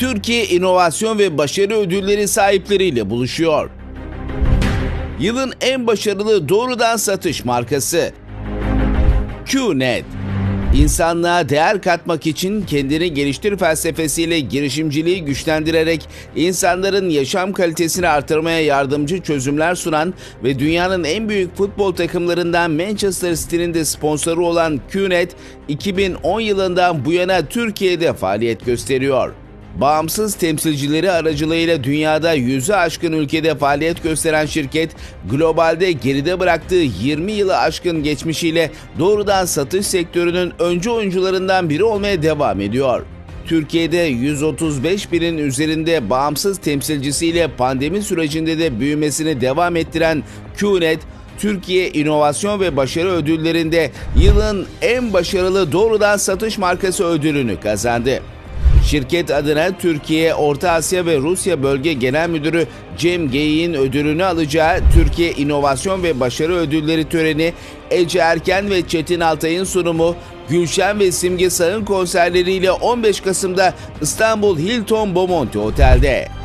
Türkiye İnovasyon ve Başarı Ödülleri sahipleriyle buluşuyor. Yılın en başarılı doğrudan satış markası QNet. İnsanlığa değer katmak için kendini geliştir felsefesiyle girişimciliği güçlendirerek insanların yaşam kalitesini artırmaya yardımcı çözümler sunan ve dünyanın en büyük futbol takımlarından Manchester City'nin de sponsoru olan QNet, 2010 yılından bu yana Türkiye'de faaliyet gösteriyor. Bağımsız temsilcileri aracılığıyla dünyada yüzü aşkın ülkede faaliyet gösteren şirket, globalde geride bıraktığı 20 yılı aşkın geçmişiyle doğrudan satış sektörünün öncü oyuncularından biri olmaya devam ediyor. Türkiye'de 135 binin üzerinde bağımsız temsilcisiyle pandemi sürecinde de büyümesini devam ettiren QNet, Türkiye İnovasyon ve Başarı Ödülleri'nde yılın en başarılı doğrudan satış markası ödülünü kazandı. Şirket adına Türkiye, Orta Asya ve Rusya Bölge Genel Müdürü Cem Geyik'in ödülünü alacağı Türkiye İnovasyon ve Başarı Ödülleri töreni Ece Erken ve Çetin Altay'ın sunumu Gülşen ve Simge Sağ'ın konserleriyle 15 Kasım'da İstanbul Hilton Bomonti Otel'de.